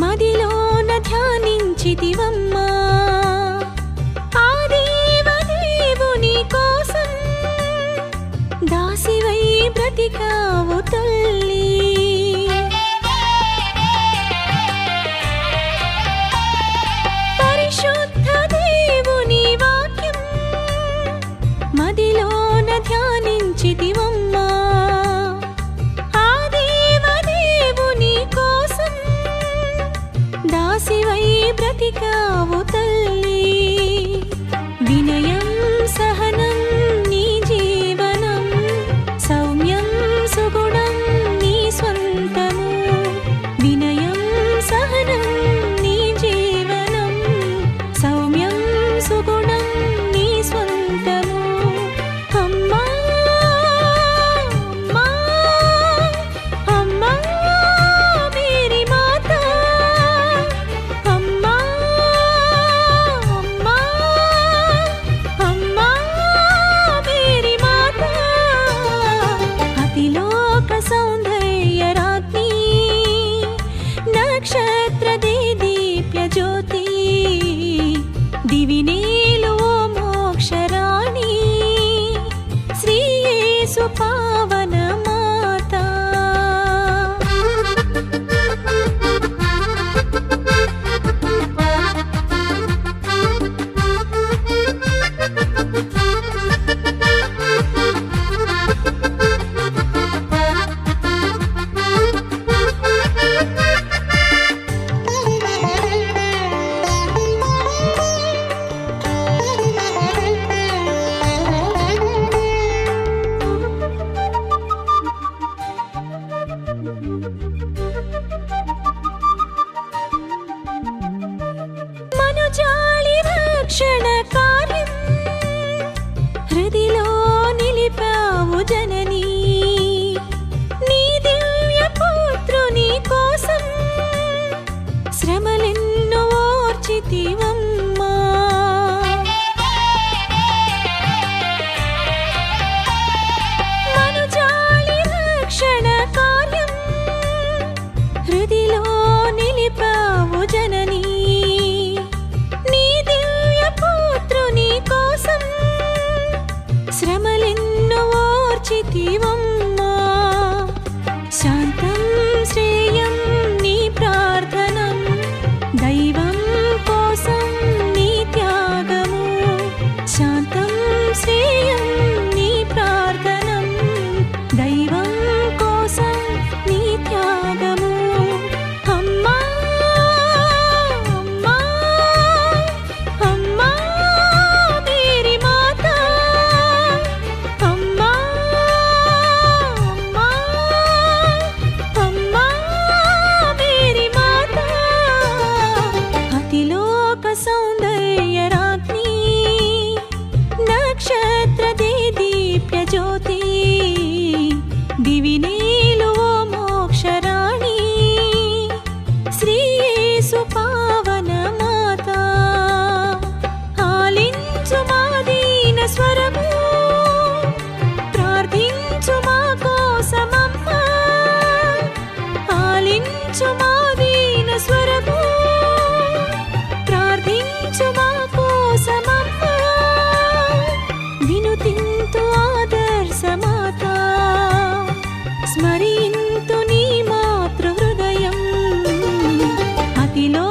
మదిలోన ధ్యానించితివమ్మా. ఆ దేవుని కోసం దాసివై బ్రతికావు తల్లి. पार తిలో